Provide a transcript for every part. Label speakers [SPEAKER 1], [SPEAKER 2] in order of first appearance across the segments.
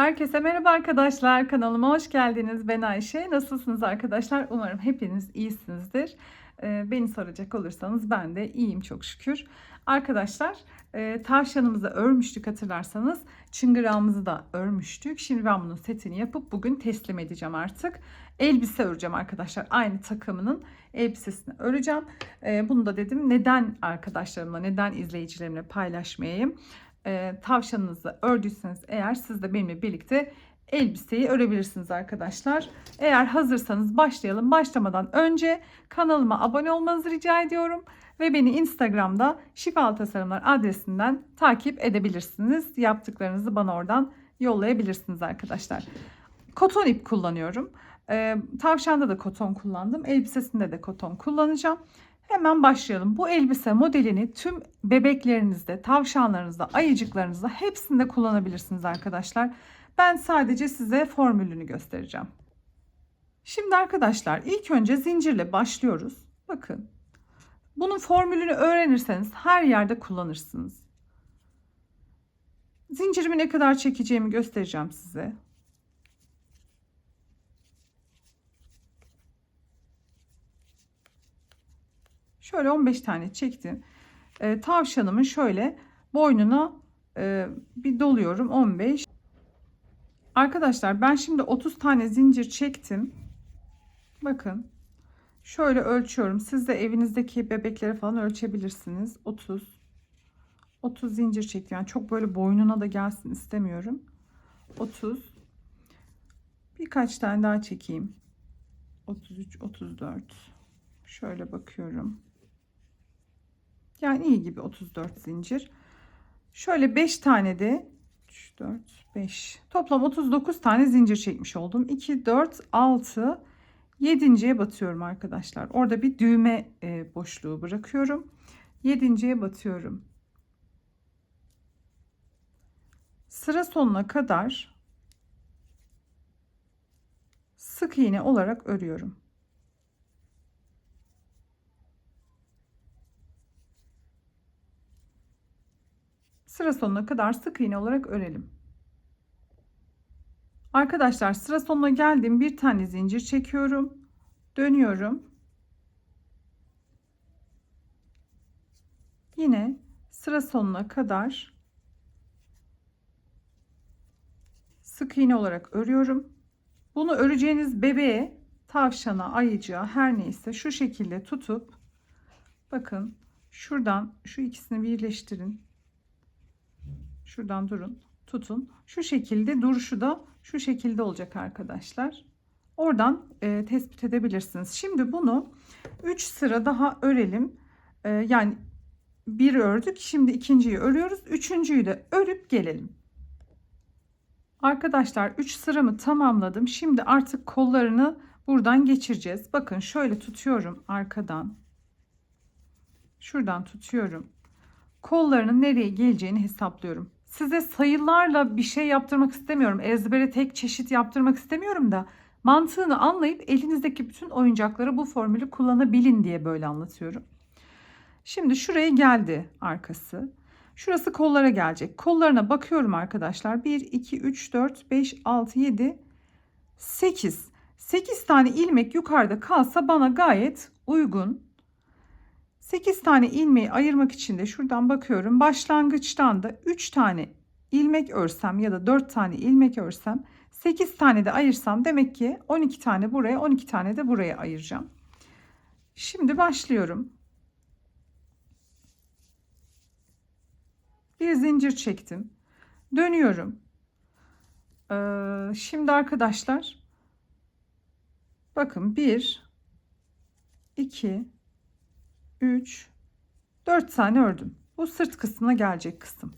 [SPEAKER 1] Herkese merhaba arkadaşlar. Kanalıma hoş geldiniz. Ben Ayşe. Nasılsınız arkadaşlar? Umarım hepiniz iyisinizdir. Ee, beni soracak olursanız ben de iyiyim çok şükür. Arkadaşlar e, tavşanımızı örmüştük hatırlarsanız. Çıngırağımızı da örmüştük. Şimdi ben bunun setini yapıp bugün teslim edeceğim artık. Elbise öreceğim arkadaşlar. Aynı takımının elbisesini öreceğim. Ee, bunu da dedim neden arkadaşlarımla, neden izleyicilerimle paylaşmayayım? E, tavşanınızı ördüyseniz eğer siz de benimle birlikte elbiseyi örebilirsiniz arkadaşlar. Eğer hazırsanız başlayalım. Başlamadan önce kanalıma abone olmanızı rica ediyorum. Ve beni Instagram'da Şifalı Tasarımlar adresinden takip edebilirsiniz. Yaptıklarınızı bana oradan yollayabilirsiniz arkadaşlar. Koton ip kullanıyorum. Ee, tavşanda da koton kullandım. Elbisesinde de koton kullanacağım. Hemen başlayalım. Bu elbise modelini tüm bebeklerinizde, tavşanlarınızda, ayıcıklarınızda hepsinde kullanabilirsiniz arkadaşlar. Ben sadece size formülünü göstereceğim. Şimdi arkadaşlar ilk önce zincirle başlıyoruz. Bakın. Bunun formülünü öğrenirseniz her yerde kullanırsınız. Zincirimi ne kadar çekeceğimi göstereceğim size. Şöyle 15 tane çektim. E, tavşanımın şöyle boynuna e, bir doluyorum 15. Arkadaşlar ben şimdi 30 tane zincir çektim. Bakın. Şöyle ölçüyorum. Siz de evinizdeki bebekleri falan ölçebilirsiniz. 30. 30 zincir çektim. Yani çok böyle boynuna da gelsin istemiyorum. 30. Birkaç tane daha çekeyim. 33, 34. Şöyle bakıyorum. Yani iyi gibi 34 zincir. Şöyle 5 tane de 3, 4, 5 toplam 39 tane zincir çekmiş oldum. 2, 4, 6, 7.ye batıyorum arkadaşlar. Orada bir düğme e, boşluğu bırakıyorum. 7.ye batıyorum. Sıra sonuna kadar sık iğne olarak örüyorum. Sıra sonuna kadar sık iğne olarak örelim. Arkadaşlar sıra sonuna geldim. Bir tane zincir çekiyorum. Dönüyorum. Yine sıra sonuna kadar sık iğne olarak örüyorum. Bunu öreceğiniz bebeğe, tavşana, ayıcığa her neyse şu şekilde tutup bakın şuradan şu ikisini birleştirin. Şuradan durun. Tutun. Şu şekilde duruşu da şu şekilde olacak arkadaşlar. Oradan e, tespit edebilirsiniz. Şimdi bunu 3 sıra daha örelim. E, yani bir ördük. Şimdi ikinciyi örüyoruz. Üçüncüyü de örüp gelelim. Arkadaşlar 3 sıramı tamamladım. Şimdi artık kollarını buradan geçireceğiz. Bakın şöyle tutuyorum arkadan. Şuradan tutuyorum. Kollarının nereye geleceğini hesaplıyorum size sayılarla bir şey yaptırmak istemiyorum. Ezbere tek çeşit yaptırmak istemiyorum da mantığını anlayıp elinizdeki bütün oyuncaklara bu formülü kullanabilin diye böyle anlatıyorum. Şimdi şuraya geldi arkası. Şurası kollara gelecek. Kollarına bakıyorum arkadaşlar. 1, 2, 3, 4, 5, 6, 7, 8. 8 tane ilmek yukarıda kalsa bana gayet uygun. 8 tane ilmeği ayırmak için de şuradan bakıyorum. Başlangıçtan da 3 tane ilmek örsem ya da 4 tane ilmek örsem 8 tane de ayırsam demek ki 12 tane buraya 12 tane de buraya ayıracağım. Şimdi başlıyorum. Bir zincir çektim. Dönüyorum. Ee, şimdi arkadaşlar bakın 1 2 3, 4 tane ördüm. Bu sırt kısmına gelecek kısım.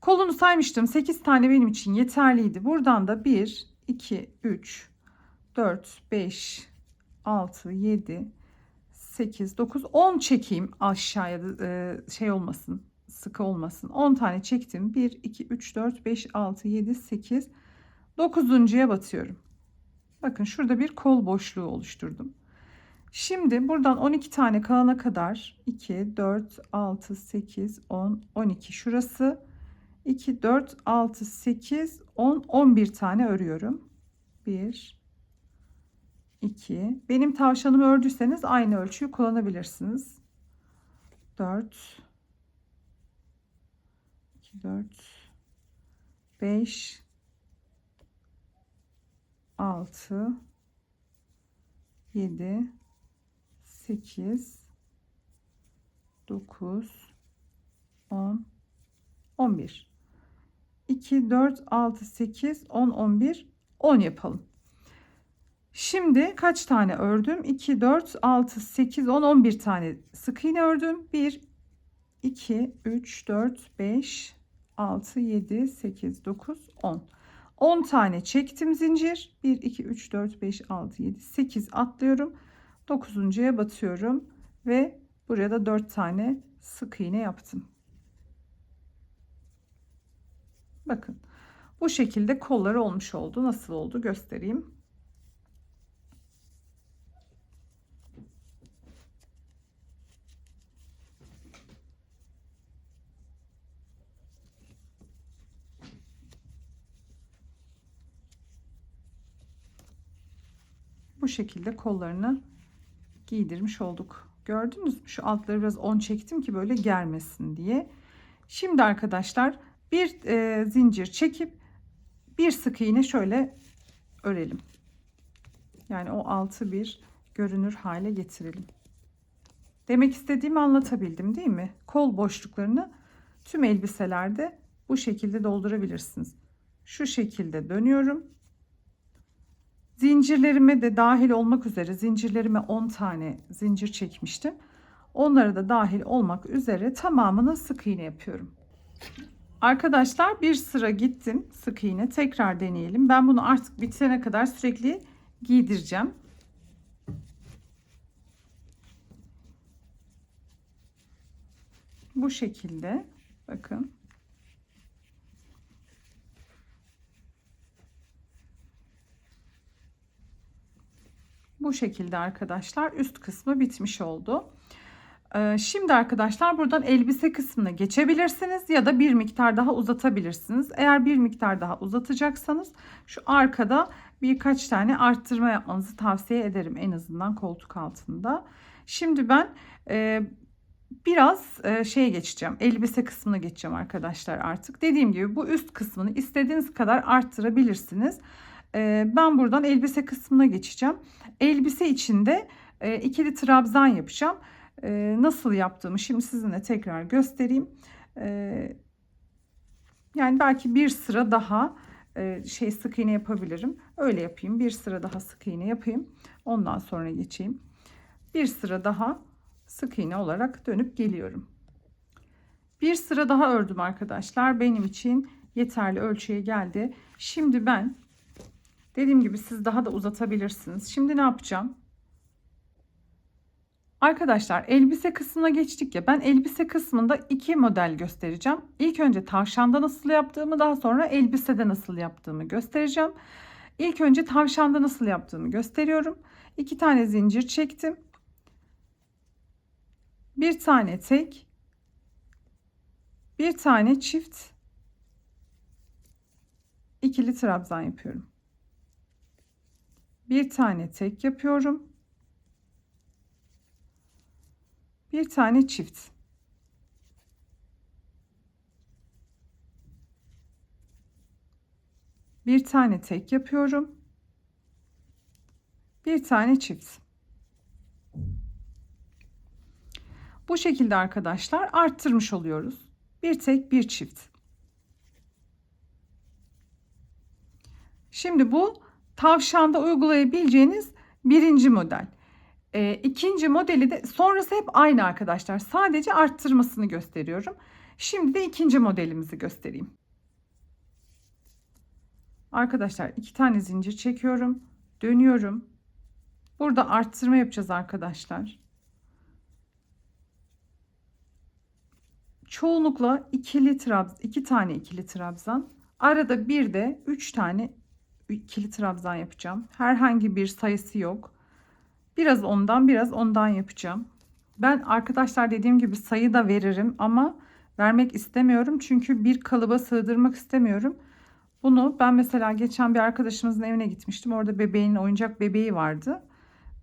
[SPEAKER 1] Kolunu saymıştım. 8 tane benim için yeterliydi. Buradan da 1, 2, 3, 4, 5, 6, 7, 8, 9, 10 çekeyim aşağıya e, şey olmasın. Sıkı olmasın. 10 tane çektim. 1, 2, 3, 4, 5, 6, 7, 8, 9.ya batıyorum. Bakın şurada bir kol boşluğu oluşturdum. Şimdi buradan 12 tane kalana kadar 2, 4, 6, 8, 10, 12 şurası. 2, 4, 6, 8, 10, 11 tane örüyorum. 1, 2. Benim tavşanımı ördüyseniz aynı ölçüyü kullanabilirsiniz. 4, 2, 4, 5, 6, 7, 8, 9, 10, 11. 2, 4, 6, 8, 10, 11, 10 yapalım. Şimdi kaç tane ördüm? 2, 4, 6, 8, 10, 11 tane sık iğne ördüm. 1, 2, 3, 4, 5, 6, 7, 8, 9, 10. 10 tane çektim zincir. 1, 2, 3, 4, 5, 6, 7, 8 atlıyorum. 9.ya batıyorum. Ve buraya da 4 tane sık iğne yaptım. Bakın bu şekilde kolları olmuş oldu. Nasıl oldu göstereyim. Bu şekilde kollarını giydirmiş olduk. Gördünüz mü? Şu altları biraz on çektim ki böyle germesin diye. Şimdi arkadaşlar bir e, zincir çekip bir sık iğne şöyle örelim. Yani o altı bir görünür hale getirelim. Demek istediğimi anlatabildim değil mi? Kol boşluklarını tüm elbiselerde bu şekilde doldurabilirsiniz. Şu şekilde dönüyorum. Zincirlerime de dahil olmak üzere zincirlerime 10 tane zincir çekmiştim. Onları da dahil olmak üzere tamamını sık iğne yapıyorum. Arkadaşlar bir sıra gittim sık iğne tekrar deneyelim. Ben bunu artık bitene kadar sürekli giydireceğim. Bu şekilde bakın. Bu şekilde arkadaşlar üst kısmı bitmiş oldu. Ee, şimdi arkadaşlar buradan elbise kısmına geçebilirsiniz ya da bir miktar daha uzatabilirsiniz. Eğer bir miktar daha uzatacaksanız şu arkada birkaç tane arttırma yapmanızı tavsiye ederim en azından koltuk altında. Şimdi ben e, biraz e, şeye geçeceğim elbise kısmına geçeceğim arkadaşlar artık. Dediğim gibi bu üst kısmını istediğiniz kadar arttırabilirsiniz. E, ben buradan elbise kısmına geçeceğim. Elbise içinde e, ikili trabzan yapacağım e, nasıl yaptığımı şimdi sizinle tekrar göstereyim. E, yani belki bir sıra daha e, şey sık iğne yapabilirim. Öyle yapayım. Bir sıra daha sık iğne yapayım. Ondan sonra geçeyim. Bir sıra daha sık iğne olarak dönüp geliyorum. Bir sıra daha ördüm arkadaşlar. Benim için yeterli ölçüye geldi. Şimdi ben dediğim gibi siz daha da uzatabilirsiniz. Şimdi ne yapacağım? Arkadaşlar elbise kısmına geçtik ya ben elbise kısmında iki model göstereceğim. İlk önce tavşanda nasıl yaptığımı daha sonra elbisede nasıl yaptığımı göstereceğim. İlk önce tavşanda nasıl yaptığımı gösteriyorum. İki tane zincir çektim. Bir tane tek. Bir tane çift. ikili trabzan yapıyorum. Bir tane tek yapıyorum. bir tane çift. Bir tane tek yapıyorum. Bir tane çift. Bu şekilde arkadaşlar arttırmış oluyoruz. Bir tek bir çift. Şimdi bu tavşanda uygulayabileceğiniz birinci model. E, ikinci modeli de sonrası hep aynı arkadaşlar. Sadece arttırmasını gösteriyorum. Şimdi de ikinci modelimizi göstereyim. Arkadaşlar iki tane zincir çekiyorum. Dönüyorum. Burada arttırma yapacağız arkadaşlar. Çoğunlukla ikili trabzan, iki tane ikili trabzan. Arada bir de üç tane ikili trabzan yapacağım. Herhangi bir sayısı yok. Biraz ondan biraz ondan yapacağım. Ben arkadaşlar dediğim gibi sayı da veririm ama vermek istemiyorum. Çünkü bir kalıba sığdırmak istemiyorum. Bunu ben mesela geçen bir arkadaşımızın evine gitmiştim. Orada bebeğin oyuncak bebeği vardı.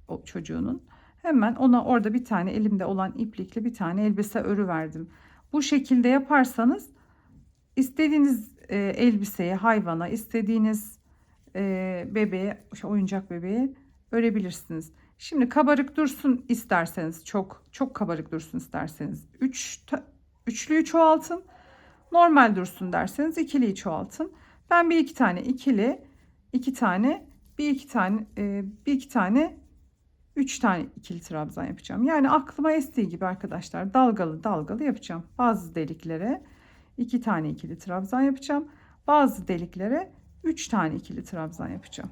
[SPEAKER 1] O çocuğunun. Hemen ona orada bir tane elimde olan iplikli bir tane elbise örü verdim. Bu şekilde yaparsanız istediğiniz e, elbiseye, hayvana, istediğiniz e, şey, oyuncak bebeğe örebilirsiniz. Şimdi kabarık dursun isterseniz çok çok kabarık dursun isterseniz 3 üçlüyü çoğaltın. Normal dursun derseniz ikiliyi çoğaltın. Ben bir iki tane ikili, iki tane, bir iki tane, e, bir iki tane, üç tane ikili trabzan yapacağım. Yani aklıma estiği gibi arkadaşlar dalgalı dalgalı yapacağım. Bazı deliklere iki tane ikili trabzan yapacağım. Bazı deliklere üç tane ikili trabzan yapacağım.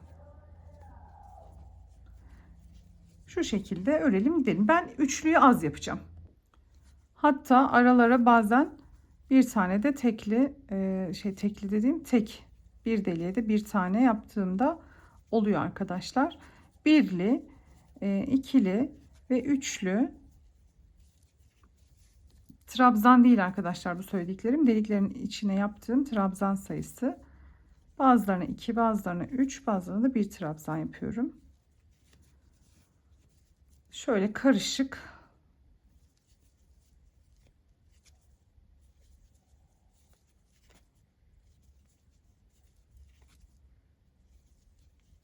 [SPEAKER 1] Şu şekilde örelim gidelim. Ben üçlüyü az yapacağım. Hatta aralara bazen bir tane de tekli e, şey tekli dediğim tek bir deliğe de bir tane yaptığımda oluyor arkadaşlar. Birli, e, ikili ve üçlü trabzan değil arkadaşlar bu söylediklerim. Deliklerin içine yaptığım trabzan sayısı. Bazılarına 2, bazılarına 3, bazılarına da 1 trabzan yapıyorum. Şöyle karışık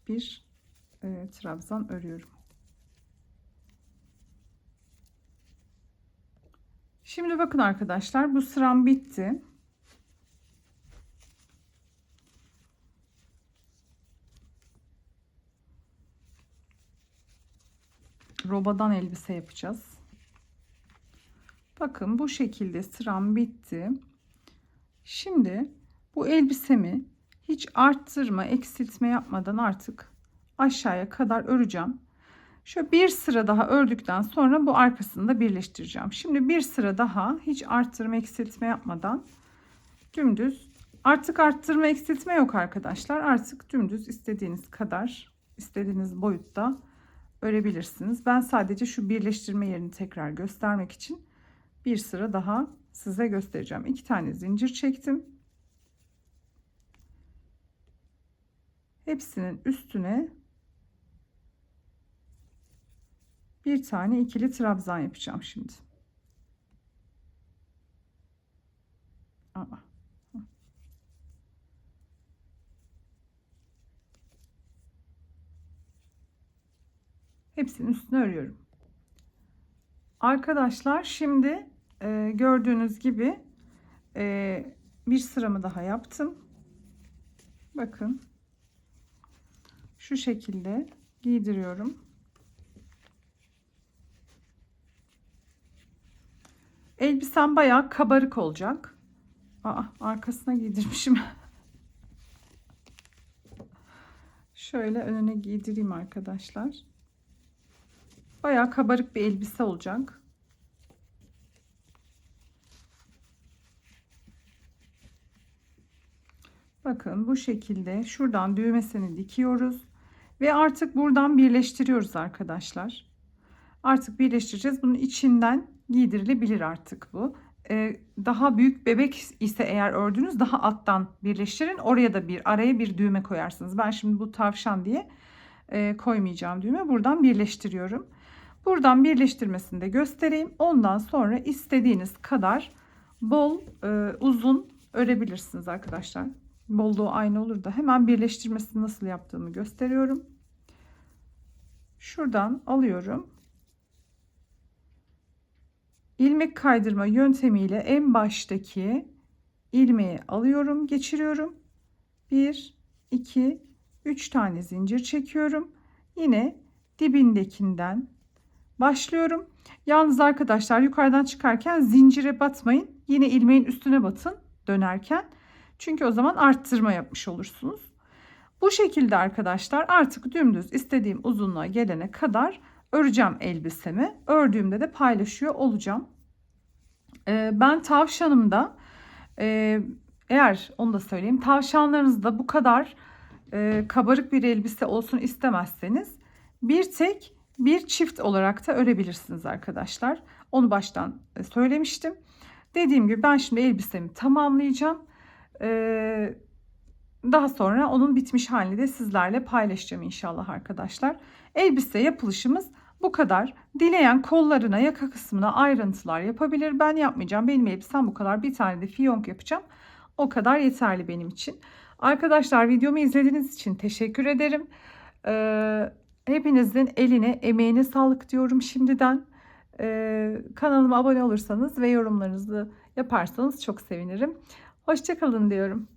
[SPEAKER 1] bir e, trabzan örüyorum. Şimdi bakın arkadaşlar bu sıram bitti. Robadan elbise yapacağız. Bakın bu şekilde sıram bitti. Şimdi bu elbisemi hiç arttırma, eksiltme yapmadan artık aşağıya kadar öreceğim. Şöyle bir sıra daha ördükten sonra bu arkasını da birleştireceğim. Şimdi bir sıra daha hiç arttırma, eksiltme yapmadan dümdüz artık arttırma, eksiltme yok arkadaşlar. Artık dümdüz istediğiniz kadar, istediğiniz boyutta örebilirsiniz. Ben sadece şu birleştirme yerini tekrar göstermek için bir sıra daha size göstereceğim. İki tane zincir çektim. Hepsinin üstüne bir tane ikili trabzan yapacağım şimdi. Aa. Hepsinin üstüne örüyorum. Arkadaşlar şimdi e, gördüğünüz gibi e, bir sıramı daha yaptım. Bakın şu şekilde giydiriyorum. Elbisem bayağı kabarık olacak. Aa, arkasına giydirmişim. Şöyle önüne giydireyim arkadaşlar. Bayağı kabarık bir elbise olacak. Bakın bu şekilde şuradan düğmesini dikiyoruz. Ve artık buradan birleştiriyoruz arkadaşlar. Artık birleştireceğiz. Bunun içinden giydirilebilir artık bu. Ee, daha büyük bebek ise eğer ördünüz daha alttan birleştirin. Oraya da bir araya bir düğme koyarsınız. Ben şimdi bu tavşan diye e, koymayacağım düğme. Buradan birleştiriyorum. Buradan birleştirmesini de göstereyim. Ondan sonra istediğiniz kadar bol e, uzun örebilirsiniz arkadaşlar. Bolluğu aynı olur da hemen birleştirmesini nasıl yaptığımı gösteriyorum. Şuradan alıyorum. İlmek kaydırma yöntemiyle en baştaki ilmeği alıyorum, geçiriyorum. 1 2 3 tane zincir çekiyorum. Yine dibindekinden başlıyorum. Yalnız arkadaşlar yukarıdan çıkarken zincire batmayın. Yine ilmeğin üstüne batın dönerken. Çünkü o zaman arttırma yapmış olursunuz. Bu şekilde arkadaşlar artık dümdüz istediğim uzunluğa gelene kadar öreceğim elbisemi. Ördüğümde de paylaşıyor olacağım. Ee, ben tavşanımda e, eğer onu da söyleyeyim tavşanlarınızda bu kadar e, kabarık bir elbise olsun istemezseniz bir tek bir çift olarak da örebilirsiniz arkadaşlar. Onu baştan e, söylemiştim. Dediğim gibi ben şimdi elbisemi tamamlayacağım. Ee, daha sonra onun bitmiş halini de sizlerle paylaşacağım inşallah arkadaşlar. Elbise yapılışımız bu kadar. Dileyen kollarına, yaka kısmına ayrıntılar yapabilir. Ben yapmayacağım. Benim elbisem bu kadar. Bir tane de fiyonk yapacağım. O kadar yeterli benim için. Arkadaşlar videomu izlediğiniz için teşekkür ederim. Ee, hepinizin eline, emeğine sağlık diyorum şimdiden. Ee, kanalıma abone olursanız ve yorumlarınızı yaparsanız çok sevinirim. Hoşçakalın diyorum.